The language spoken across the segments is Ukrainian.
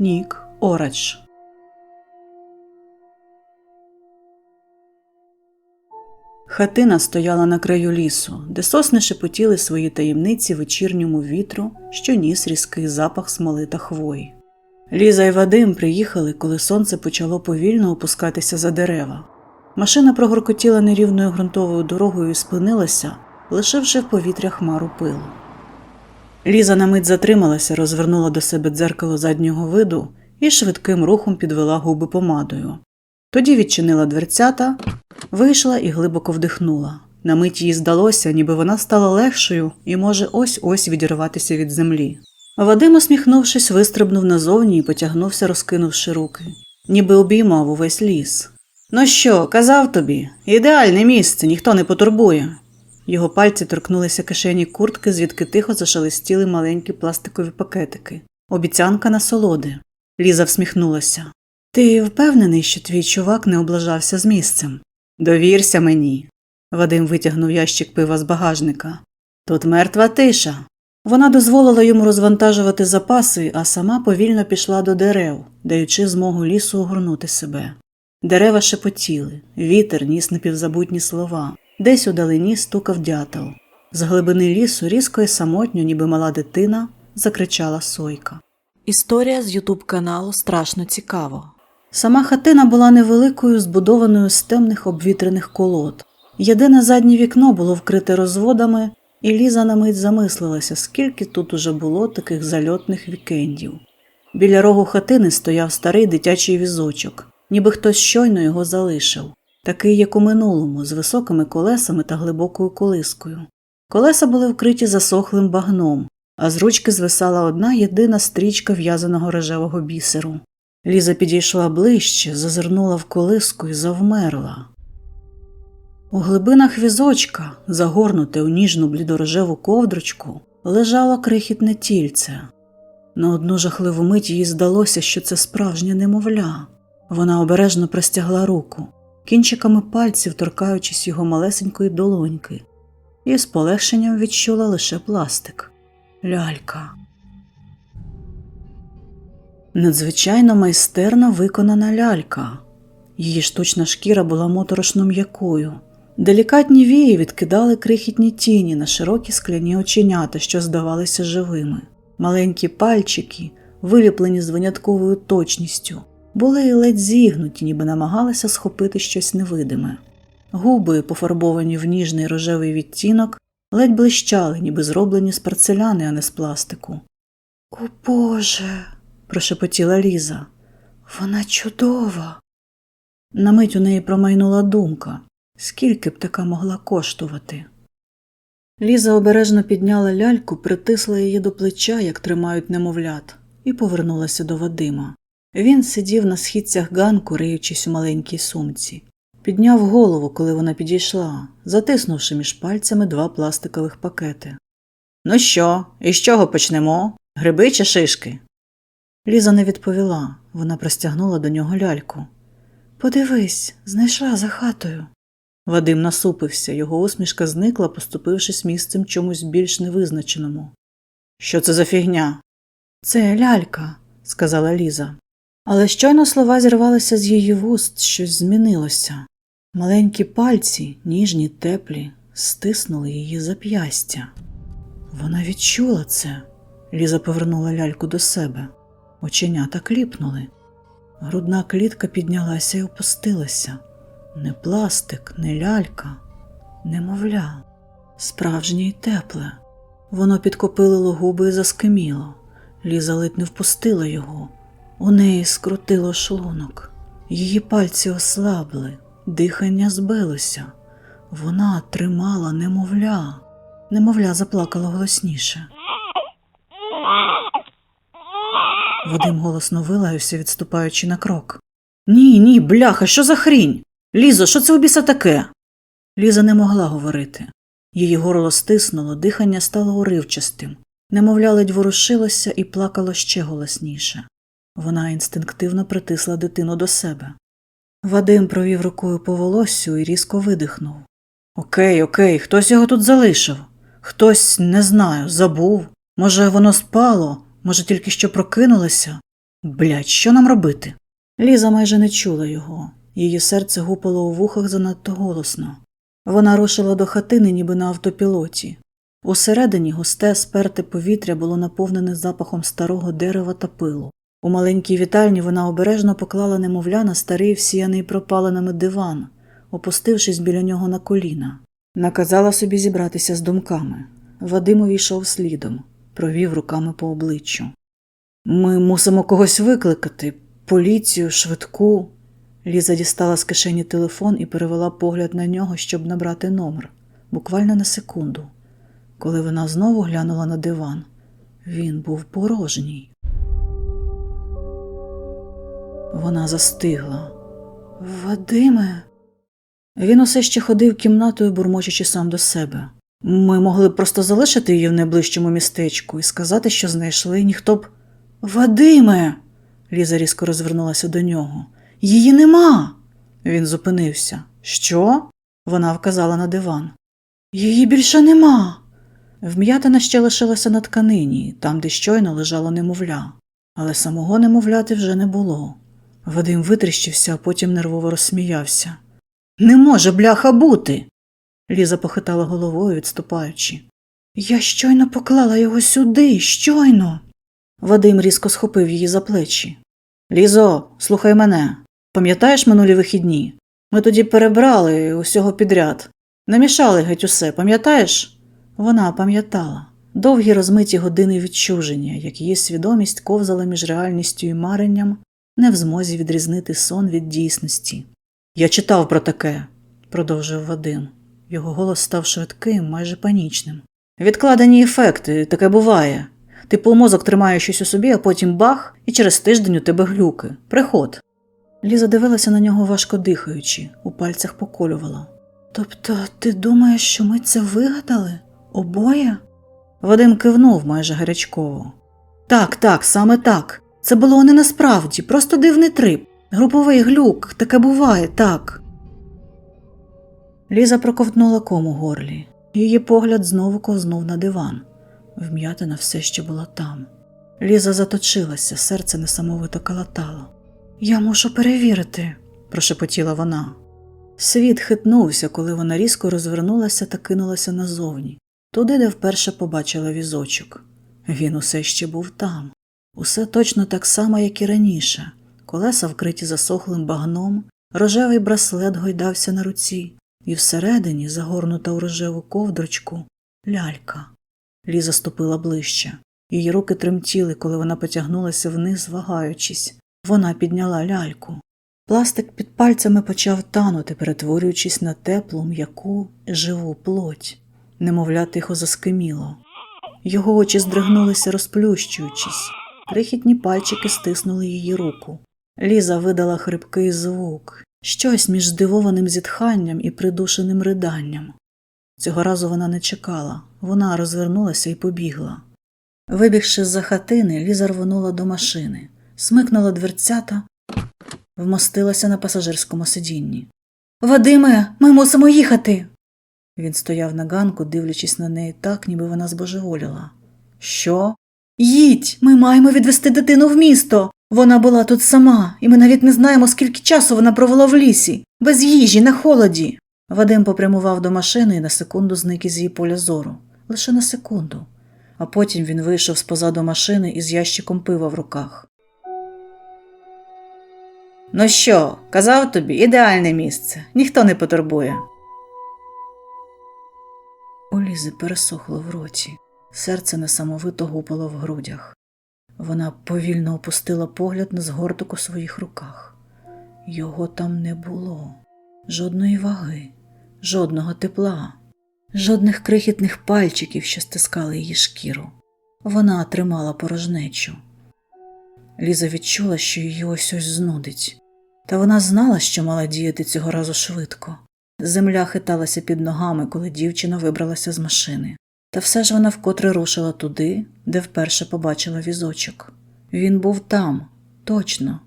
Нік Орадж. Хатина стояла на краю лісу, де сосни шепотіли свої таємниці вечірньому вітру, що ніс різкий запах смоли та хвої. Ліза і Вадим приїхали, коли сонце почало повільно опускатися за дерева. Машина прогоркотіла нерівною ґрунтовою дорогою і спинилася, лишивши в повітря хмару пилу. Ліза на мить затрималася, розвернула до себе дзеркало заднього виду і швидким рухом підвела губи помадою. Тоді відчинила дверцята, вийшла і глибоко вдихнула. На мить їй здалося, ніби вона стала легшою і може ось ось відірватися від землі. Вадим, усміхнувшись, вистрибнув назовні і потягнувся, розкинувши руки, ніби обіймав увесь ліс. Ну що, казав тобі, ідеальне місце, ніхто не потурбує. Його пальці торкнулися кишені куртки, звідки тихо зашелестіли маленькі пластикові пакетики. Обіцянка насолоди. Ліза всміхнулася. Ти впевнений, що твій чувак не облажався з місцем? Довірся мені. Вадим витягнув ящик пива з багажника. Тут мертва тиша. Вона дозволила йому розвантажувати запаси, а сама повільно пішла до дерев, даючи змогу лісу огорнути себе. Дерева шепотіли, вітер ніс напівзабутні слова. Десь у далині стукав дятел. З глибини лісу різко і самотньо, ніби мала дитина, закричала сойка. Історія з ютуб каналу страшно цікаво. Сама хатина була невеликою, збудованою з темних обвітрених колод. Єдине заднє вікно було вкрите розводами, і Ліза на мить замислилася, скільки тут уже було таких зальотних вікендів. Біля рогу хатини стояв старий дитячий візочок, ніби хтось щойно його залишив такий, як у минулому, з високими колесами та глибокою колискою. Колеса були вкриті засохлим багном, а з ручки звисала одна єдина стрічка в'язаного рожевого бісеру. Ліза підійшла ближче, зазирнула в колиску і завмерла. У глибинах візочка, загорнуте у ніжну блідорожеву ковдрочку, лежало крихітне тільце. На одну жахливу мить їй здалося, що це справжнє немовля. Вона обережно простягла руку кінчиками пальців торкаючись його малесенької долоньки, і з полегшенням відчула лише пластик. Лялька. Надзвичайно майстерно виконана лялька. Її штучна шкіра була моторошно м'якою. Делікатні вії відкидали крихітні тіні на широкі скляні оченята, що здавалися живими. Маленькі пальчики, виліплені з винятковою точністю, були ледь зігнуті, ніби намагалися схопити щось невидиме. Губи, пофарбовані в ніжний рожевий відтінок, ледь блищали, ніби зроблені з порцеляни, а не з пластику. О Боже. прошепотіла Ліза. Вона чудова. На мить у неї промайнула думка, скільки б така могла коштувати. Ліза обережно підняла ляльку, притисла її до плеча, як тримають немовлят, і повернулася до Вадима. Він сидів на східцях ганку, риючись у маленькій сумці. Підняв голову, коли вона підійшла, затиснувши між пальцями два пластикових пакети. Ну що, із чого почнемо? Гриби чи шишки? Ліза не відповіла. Вона простягнула до нього ляльку. Подивись, знайшла за хатою. Вадим насупився, його усмішка зникла, поступившись місцем чомусь більш невизначеному. Що це за фігня? Це лялька, сказала Ліза. Але щойно слова зірвалися з її вуст, щось змінилося. Маленькі пальці, ніжні, теплі, стиснули її зап'ястя. Вона відчула це. Ліза повернула ляльку до себе. Оченята кліпнули. Грудна клітка піднялася і опустилася. Не пластик, не лялька, немовля, справжнє й тепле. Воно підкопилило губи і заскиміло. Ліза ледь не впустила його. У неї скрутило шлунок, її пальці ослабли, дихання збилося. Вона тримала немовля. Немовля заплакала голосніше. Вадим голосно вилаявся, відступаючи на крок. Ні, ні, бляха, що за хрінь? Лізо, що це у біса таке? Ліза не могла говорити. Її горло стиснуло, дихання стало уривчастим. Немовля ледь ворушилося і плакало ще голосніше. Вона інстинктивно притисла дитину до себе. Вадим провів рукою по волоссю і різко видихнув. Окей, окей, хтось його тут залишив. Хтось, не знаю, забув. Може, воно спало, може, тільки що прокинулося. Блядь, що нам робити? Ліза майже не чула його. Її серце гупало у вухах занадто голосно. Вона рушила до хатини, ніби на автопілоті. Усередині густе сперте повітря було наповнене запахом старого дерева та пилу. У маленькій вітальні вона обережно поклала немовля на старий всіяний пропаленими диван, опустившись біля нього на коліна. Наказала собі зібратися з думками. Вадим увійшов слідом, провів руками по обличчю. Ми мусимо когось викликати поліцію, швидку. Ліза дістала з кишені телефон і перевела погляд на нього, щоб набрати номер, буквально на секунду. Коли вона знову глянула на диван, він був порожній. Вона застигла. Вадиме. Він усе ще ходив кімнатою, бурмочучи сам до себе. Ми могли б просто залишити її в найближчому містечку і сказати, що знайшли, ніхто б. Вадиме. Ліза різко розвернулася до нього. Її нема. Він зупинився. Що? Вона вказала на диван. Її більше нема. Вм'ятина ще лишилася на тканині, там, де щойно лежало немовля, але самого немовляти вже не було. Вадим витріщився, а потім нервово розсміявся. Не може, бляха, бути. Ліза похитала головою, відступаючи. Я щойно поклала його сюди, щойно. Вадим різко схопив її за плечі. Лізо, слухай мене. Пам'ятаєш минулі вихідні? Ми тоді перебрали усього підряд. Намішали геть усе, пам'ятаєш? Вона пам'ятала довгі розмиті години відчуження, як її свідомість ковзала між реальністю і маренням, не в змозі відрізнити сон від дійсності. Я читав про таке, продовжив Вадим. Його голос став швидким, майже панічним. Відкладені ефекти, таке буває. Типу мозок тримає щось у собі, а потім бах, і через тиждень у тебе глюки. Приход. Ліза дивилася на нього важко дихаючи, у пальцях поколювала. Тобто, ти думаєш, що ми це вигадали? Обоє? Вадим кивнув майже гарячково. Так, так, саме так. Це було не насправді, просто дивний трип. Груповий глюк, таке буває, так. Ліза проковтнула ком у горлі. Її погляд знову ковзнув на диван. Вм'ятина все ще була там. Ліза заточилася, серце несамовито калатало. Я мушу перевірити, прошепотіла вона. Світ хитнувся, коли вона різко розвернулася та кинулася назовні, туди, де вперше побачила візочок. Він усе ще був там. Усе точно так само, як і раніше. Колеса вкриті засохлим багном, рожевий браслет гойдався на руці, і всередині, загорнута у рожеву ковдрочку, лялька. Ліза ступила ближче. Її руки тремтіли, коли вона потягнулася вниз, вагаючись. Вона підняла ляльку. Пластик під пальцями почав танути, перетворюючись на теплу, м'яку, живу плоть. Немовля тихо заскиміло. Його очі здригнулися, розплющуючись. Крихітні пальчики стиснули її руку. Ліза видала хрипкий звук, щось між здивованим зітханням і придушеним риданням. Цього разу вона не чекала, вона розвернулася і побігла. Вибігши з за хатини, Ліза рвонула до машини, смикнула дверцята, вмостилася на пасажирському сидінні. Вадиме, ми мусимо їхати. Він стояв на ганку, дивлячись на неї так, ніби вона збожеволіла. Що? Їдь, ми маємо відвести дитину в місто. Вона була тут сама, і ми навіть не знаємо, скільки часу вона провела в лісі, без їжі, на холоді. Вадим попрямував до машини і на секунду зник із її поля зору. Лише на секунду. А потім він вийшов з позаду машини із ящиком пива в руках. Ну що, казав тобі, ідеальне місце, ніхто не потурбує. У Лізи пересохло в роті, серце несамовито гупало в грудях. Вона повільно опустила погляд на згорток у своїх руках. Його там не було, жодної ваги, жодного тепла, жодних крихітних пальчиків, що стискали її шкіру. Вона тримала порожнечу. Ліза відчула, що її ось ось знудить. Та вона знала, що мала діяти цього разу швидко. Земля хиталася під ногами, коли дівчина вибралася з машини. Та все ж вона вкотре рушила туди, де вперше побачила візочок. Він був там, точно,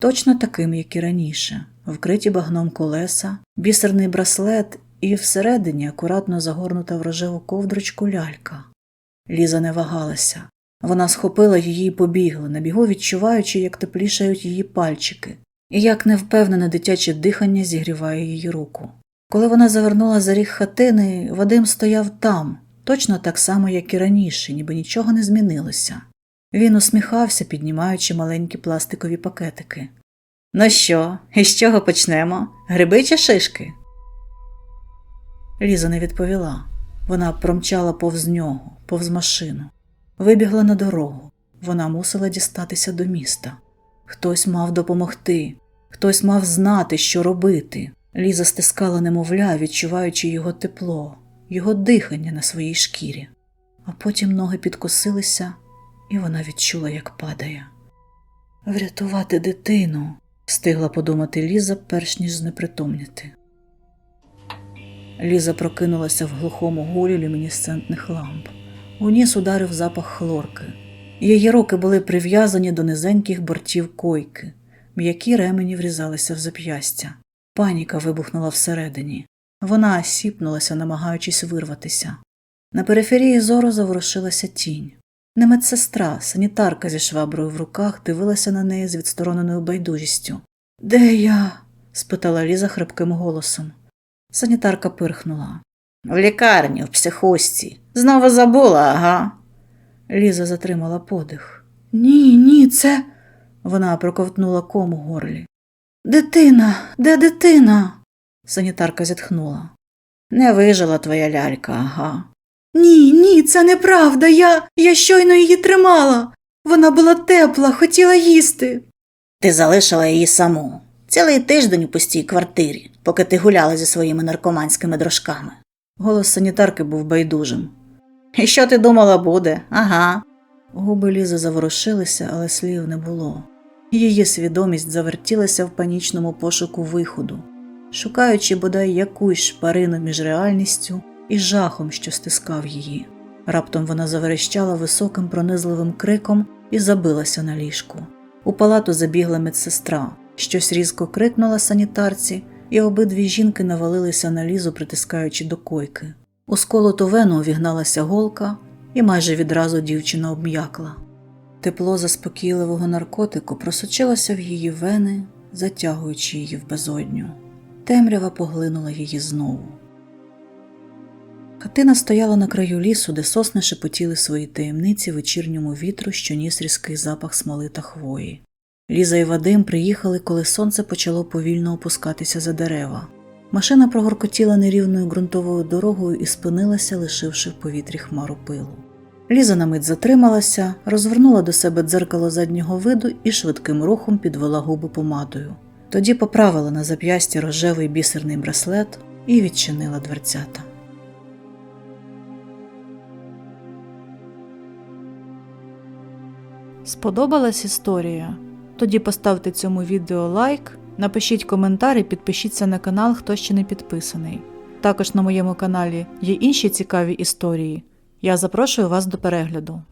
точно таким, як і раніше, вкриті багном колеса, бісерний браслет і всередині акуратно загорнута в рожеву ковдрочку лялька. Ліза не вагалася. Вона схопила її і побігла, на бігу відчуваючи, як теплішають її пальчики, і як невпевнене дитяче дихання зігріває її руку. Коли вона завернула за ріг хатини, Вадим стояв там, точно так само, як і раніше, ніби нічого не змінилося. Він усміхався, піднімаючи маленькі пластикові пакетики. Ну що, із чого почнемо? Гриби чи шишки? Ліза не відповіла. Вона промчала повз нього, повз машину, вибігла на дорогу. Вона мусила дістатися до міста. Хтось мав допомогти, хтось мав знати, що робити. Ліза стискала немовля, відчуваючи його тепло, його дихання на своїй шкірі. А потім ноги підкосилися, і вона відчула, як падає. Врятувати дитину, встигла подумати Ліза, перш ніж знепритомніти. Ліза прокинулася в глухому гулі люмінесцентних ламп. У ніс ударив запах хлорки. Її руки були прив'язані до низеньких бортів койки, м'які ремені врізалися в зап'ястя. Паніка вибухнула всередині. Вона сіпнулася, намагаючись вирватися. На периферії зору заворушилася тінь. Не медсестра, санітарка зі шваброю в руках дивилася на неї з відстороненою байдужістю. Де я? спитала Ліза хрипким голосом. Санітарка пирхнула. В лікарні, в психушці. Знову забула, ага. Ліза затримала подих. Ні, ні, це. Вона проковтнула ком у горлі. Дитина, де дитина? Санітарка зітхнула. Не вижила твоя лялька, ага. Ні, ні, це неправда. Я, я щойно її тримала. Вона була тепла, хотіла їсти. Ти залишила її саму. Цілий тиждень у пустій квартирі, поки ти гуляла зі своїми наркоманськими дрожками. Голос санітарки був байдужим. І що ти думала буде? Ага. Губи Лізи заворушилися, але слів не було. Її свідомість завертілася в панічному пошуку виходу, шукаючи бодай якусь шпарину між реальністю і жахом, що стискав її. Раптом вона заверещала високим пронизливим криком і забилася на ліжку. У палату забігла медсестра, щось різко крикнула санітарці, і обидві жінки навалилися на лізу, притискаючи до койки. У сколоту вену увігналася голка, і майже відразу дівчина обм'якла. Тепло заспокійливого наркотику просочилося в її вени, затягуючи її в безодню. Темрява поглинула її знову. Хатина стояла на краю лісу, де сосни шепотіли свої таємниці вечірньому вітру, що ніс різкий запах смоли та хвої. Ліза і Вадим приїхали, коли сонце почало повільно опускатися за дерева. Машина прогоркотіла нерівною ґрунтовою дорогою і спинилася, лишивши в повітрі хмару пилу. Ліза на мить затрималася, розвернула до себе дзеркало заднього виду і швидким рухом підвела губи помадою. Тоді поправила на зап'ясті рожевий бісерний браслет і відчинила дверцята. Сподобалась історія? Тоді поставте цьому відео лайк, напишіть коментар і підпишіться на канал, хто ще не підписаний. Також на моєму каналі є інші цікаві історії. Я запрошую вас до перегляду.